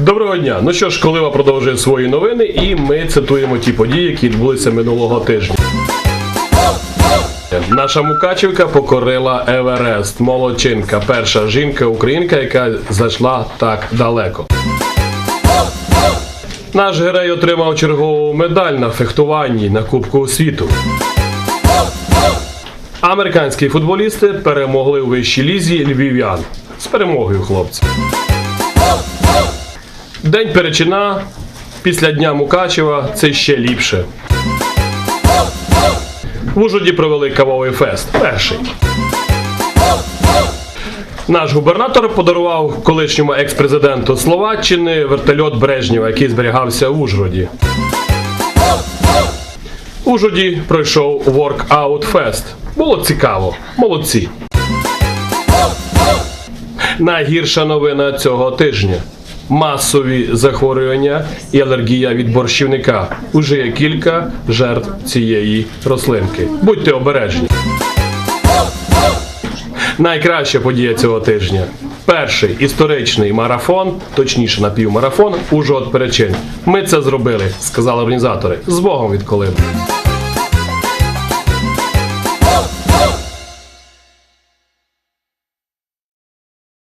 Доброго дня. Ну що ж, Колива продовжує свої новини, і ми цитуємо ті події, які відбулися минулого тижня. Наша Мукачівка покорила Еверест. Молодчинка, перша жінка-українка, яка зайшла так далеко. Наш герой отримав чергову медаль на фехтуванні на Кубку світу. Американські футболісти перемогли у вищій лізі львів'ян. З перемогою, хлопці. День Перечина після Дня Мукачева це ще ліпше. В Ужгороді провели кавовий фест. Перший. Наш губернатор подарував колишньому екс-президенту Словаччини вертольот Брежнєва, який зберігався в Ужгороді. У Ужгороді пройшов Workout Fest. Було цікаво. Молодці. Найгірша новина цього тижня. Масові захворювання і алергія від борщівника. Уже є кілька жертв цієї рослинки. Будьте обережні. Найкраща подія цього тижня. Перший історичний марафон, точніше напівмарафон, Ужгород Перечин. Ми це зробили, сказали організатори. З Богом від Колиби.